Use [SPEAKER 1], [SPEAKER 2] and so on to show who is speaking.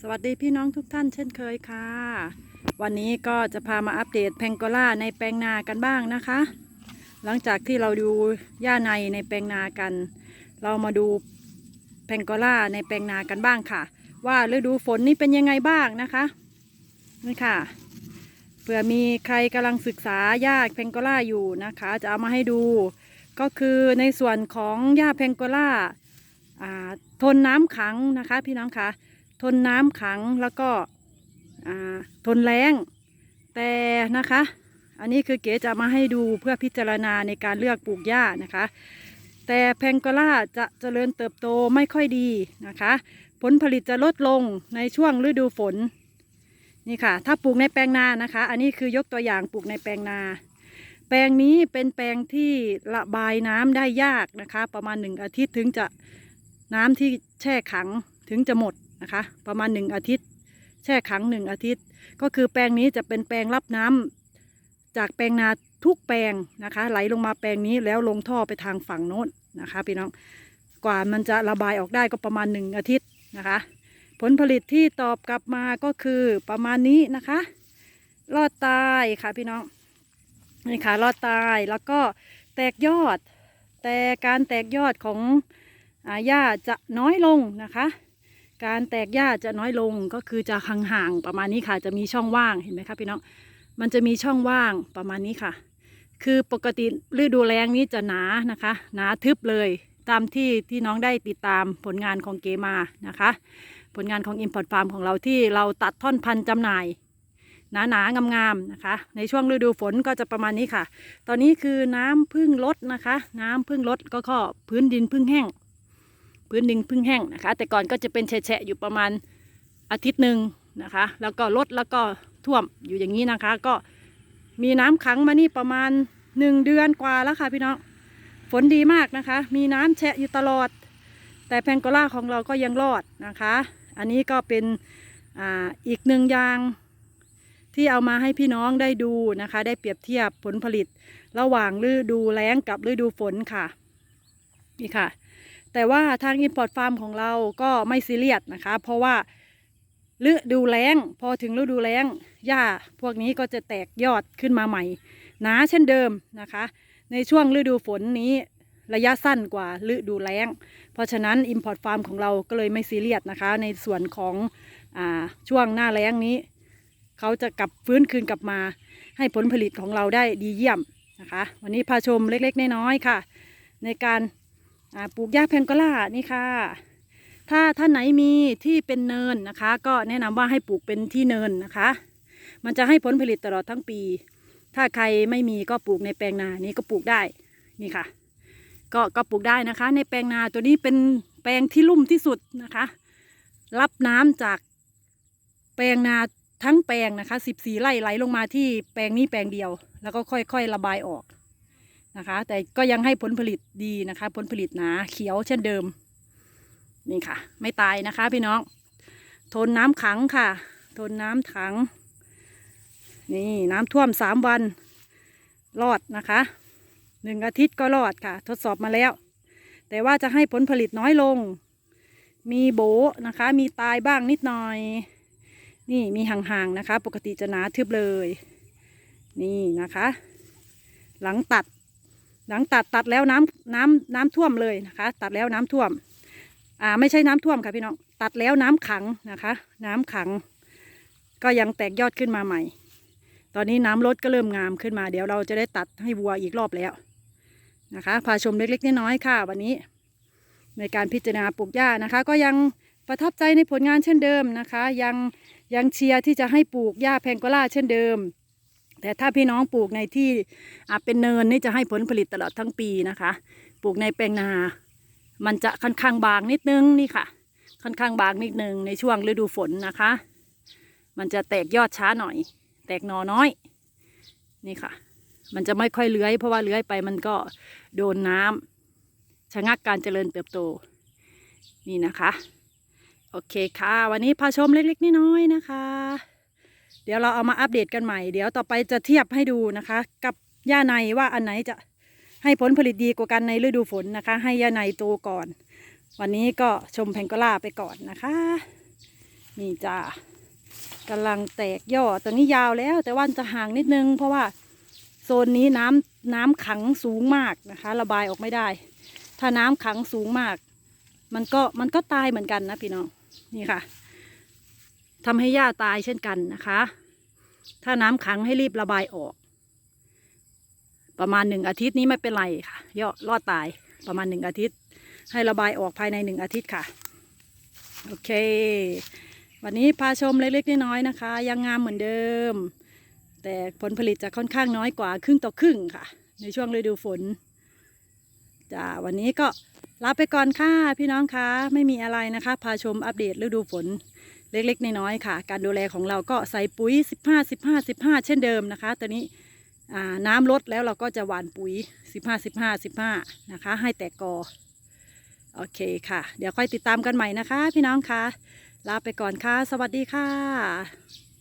[SPEAKER 1] สวัสดีพี่น้องทุกท่านเช่นเคยค่ะ วันนี้ก็จะพามาอัปเดตแพงโกล่าในแปลงนากันบ้างนะคะ หลังจากที่เราดูหญ้าในในแปลงนากัน เรามาดูแพงโกล่าในแปลงนากันบ้างค่ะ ว่าฤดูฝนนี่เป็นยังไงบ้างนะคะนี่ค่ะเผื่อมีใครกำลังศึกษาหญ้าแพงโกล่าอยู่นะคะ จะเอามาให้ดู ก็คือในส่วนของหญ้าแพงโกล่าทนน้ำขังนะคะ พี่น้องคะ ทนน้ำขังแล้วก็ทนแรงแต่นะคะ อันนี้คือเก๋จะมาให้ดูเพื่อพิจารณาในการเลือกปลูกหญ้านะคะ แต่แพงกล่าจะเจริญเติบโตไม่ค่อยดีนะคะ ผลผลิตจะลดลงในช่วงฤดูฝนนี่ค่ะ ถ้าปลูกในแปลงนานะคะ อันนี้คือยกตัวอย่างปลูกในแปลงนา แปลงนี้เป็นแปลงที่ระบายน้ำได้ยากนะคะ ประมาณหนึ่งอาทิตย์ถึงจะน้ำที่แช่ขังถึงจะหมด นะคะ ประมาณหนึ่งอาทิตย์ แช่ขังหนึ่งอาทิตย์ ก็คือแปลงนี้จะเป็นแปลงรับน้ำจากแปลงนาทุกแปลงนะคะ ไหลลงมาแปลงนี้แล้วลงท่อไปทางฝั่งโน้นนะคะพี่น้องกว่ามันจะระบายออกได้ก็ประมาณหนึ่งอาทิตย์นะคะ ผลผลิตที่ตอบกลับมาก็คือประมาณนี้นะคะรอดตายค่ะพี่น้องนี่ค่ะรอดตายแล้วก็แตกยอด แต่การแตกยอดของอาหญ้าจะน้อยลงนะคะ การแตกหญ้าจะน้อยลงก็คือจะห่างๆประมาณนี้ค่ะ จะมีช่องว่างเห็นไหมคะพี่น้องมันจะมีช่องว่างประมาณนี้ค่ะ คือปกติฤดูแล้งนี้จะหนานะคะ หนาทึบเลยตามที่ที่น้องได้ติดตามผลงานของเกมานะคะ ผลงานของ Import Farm ของเราที่เราตัดท่อนพันธุ์จำหน่าย หนาหนางามๆนะคะ ในช่วงฤดูฝนก็จะประมาณนี้ค่ะ ตอนนี้คือน้ำพึ่งลดนะคะ น้ำพึ่งลดก็ข้อพื้นดินพึ่งแห้ง พื้นดินพึ่งแห้งนะคะ แต่ก่อนก็จะเป็นแฉะอยู่ประมาณอาทิตย์หนึ่งนะคะ แล้วก็ลดแล้วก็ท่วมอยู่อย่างนี้นะคะ ก็มีน้ำขังมานี่ประมาณหนึ่งเดือนกว่าแล้วค่ะพี่น้องฝนดีมากนะคะ มีน้ำแฉะอยู่ตลอด แต่แพงโกล่าของเราก็ยังรอดนะคะ อันนี้ก็เป็นออีกหนึ่งอย่างที่เอามาให้พี่น้องได้ดูนะคะ ได้เปรียบเทียบผลผลิต ระหว่างฤดูแล้งกับฤดูฝนค่ะ นี่ค่ะ แต่ว่าทาง Import Farm ของเราก็ไม่ซีเรียสนะคะ เพราะว่าฤดูแล้ง พอถึงฤดูแล้งหญ้าพวกนี้ก็จะแตกยอดขึ้นมาใหม่หนาเช่นเดิมนะคะ ในช่วงฤดูฝนนี้ระยะสั้นกว่าฤดูแล้ง เพราะฉะนั้น Import Farm ของเราก็เลยไม่ซีเรียสนะคะ ในส่วนของอาช่วงหน้าแล้งนี้ เขาจะกลับฟื้นคืนกลับมา ให้ผลผลิตของเราได้ดีเยี่ยมนะคะ วันนี้พาชมเล็กๆ น้อยๆค่ะ ในการ ปลูกหญ้าแพงกล่านี่ค่ะ ถ้าท่านไหนมีที่เป็นเนินนะคะ ก็แนะนำว่าให้ปลูกเป็นที่เนินนะคะ มันจะให้ผลผลิตตลอดทั้งปี ถ้าใครไม่มีก็ปลูกในแปลงนานี้ก็ปลูกได้นี่ค่ะ ก็ก็ปลูกได้นะคะ ในแปลงนาตัวนี้เป็นแปลงที่ลุ่มที่สุดนะคะ รับน้ำจากแปลงนาทั้งแปลงนะคะ 14 ไร่ไหลลงมาที่แปลงนี้แปลงเดียว แล้วก็ค่อยๆระบายออก นะคะ แต่ก็ยังให้ผลผลิตดีนะคะ ผลผลิตหนาเขียวเช่นเดิม นี่ค่ะ ไม่ตายนะคะพี่น้อง ทนน้ำขังค่ะ ทนน้ำขัง นี่น้ำท่วมสามวัน รอดนะคะหนึ่งอาทิตย์ก็รอดค่ะ ทดสอบมาแล้ว แต่ว่าจะให้ผลผลิตน้อยลง มีโบนะคะ มีตายบ้างนิดหน่อย นี่มีห่างๆนะคะ ปกติจะหนาทึบเลย นี่นะคะ หลังตัด หลังตัดตัดแล้วน้ำน้ำน้ำท่วมเลยนะคะ ตัดแล้วน้ำท่วม อ่าไม่ใช่น้ำท่วมค่ะพี่น้องตัดแล้วน้ำขังนะคะ น้ำขัง ก็ยังแตกยอดขึ้นมาใหม่ ตอนนี้น้ำลดก็เริ่มงามขึ้นมา เดี๋ยวเราจะได้ตัดให้วัวอีกรอบแล้วนะคะพาชมเล็กๆน้อยๆค่ะ วันนี้ ในการพิจารณาปลูกหญ้านะคะ ก็ยังประทับใจในผลงานเช่นเดิมนะคะ ยังยังเชียร์ที่จะให้ปลูกหญ้าแพงโกล่าเช่นเดิม แต่ถ้าพี่น้องปลูกในที่เป็นเนินนี่จะให้ผลผลิตตลอดทั้งปีนะคะ ปลูกในแปลงนา มันจะค่อนข้างบางนิดนึงนี่ค่ะ ค่อนข้างบางนิดนึงในช่วงฤดูฝนนะคะ มันจะแตกยอดช้าหน่อย แตกหนอน้อย นี่ค่ะ มันจะไม่ค่อยเลื้อย เพราะว่าเลื้อยไปมันก็โดนน้ำชะงักการเจริญเติบโต นี่นะคะ โอเคค่ะ วันนี้พาชมเล็กๆน้อยๆนะคะ เดี๋ยวเราเอามาอัปเดตกันใหม่ เดี๋ยวต่อไปจะเทียบให้ดูนะคะ กับหญ้าในว่าอันไหนจะให้ผลผลิตดีกว่ากันในฤดูฝนนะคะ ให้หญ้าในโตก่อน วันนี้ก็ชมแพงกล่าไปก่อนนะคะ นี่จ้ากำลังแตกยอดตัวนี้ยาวแล้ว แต่ว่าจะห่างนิดนึง เพราะว่าโซนนี้น้ำน้ำขังสูงมากนะคะ ระบายออกไม่ได้ ถ้าน้ำขังสูงมาก มันก็มันก็ตายเหมือนกันนะพี่น้องนี่ค่ะ ทำให้หญ้าตายเช่นกันนะคะ ถ้าน้ำขังให้รีบระบายออก ประมาณหนึ่งอาทิตย์นี้ไม่เป็นไรค่ะยอรอดตายประมาณหนึ่งอาทิตย์ ให้ระบายออกภายในหนึ่งอาทิตย์ค่ะ โอเค วันนี้พาชมเล็กๆน้อยๆนะคะ ยังงามเหมือนเดิม แต่ผลผลิตจะค่อนข้างน้อยกว่าครึ่งต่อครึ่งค่ะ ในช่วงฤดูฝนจ้าวันนี้ก็ลาไปก่อนค่ะพี่น้องคะไม่มีอะไรนะคะ พาชมอัปเดตฤดูฝน เล็กๆน้อยๆค่ะ การดูแลของเราก็ใส่ปุ๋ย 15 15 15 เช่นเดิมนะคะตอนนี้น้ำลดแล้วเราก็จะหว่านปุ๋ย 15 15 15 นะคะ ให้แตกกอ โอเคค่ะ เดี๋ยวค่อยติดตามกันใหม่นะคะ พี่น้องคะลาไปก่อนค่ะ สวัสดีค่ะ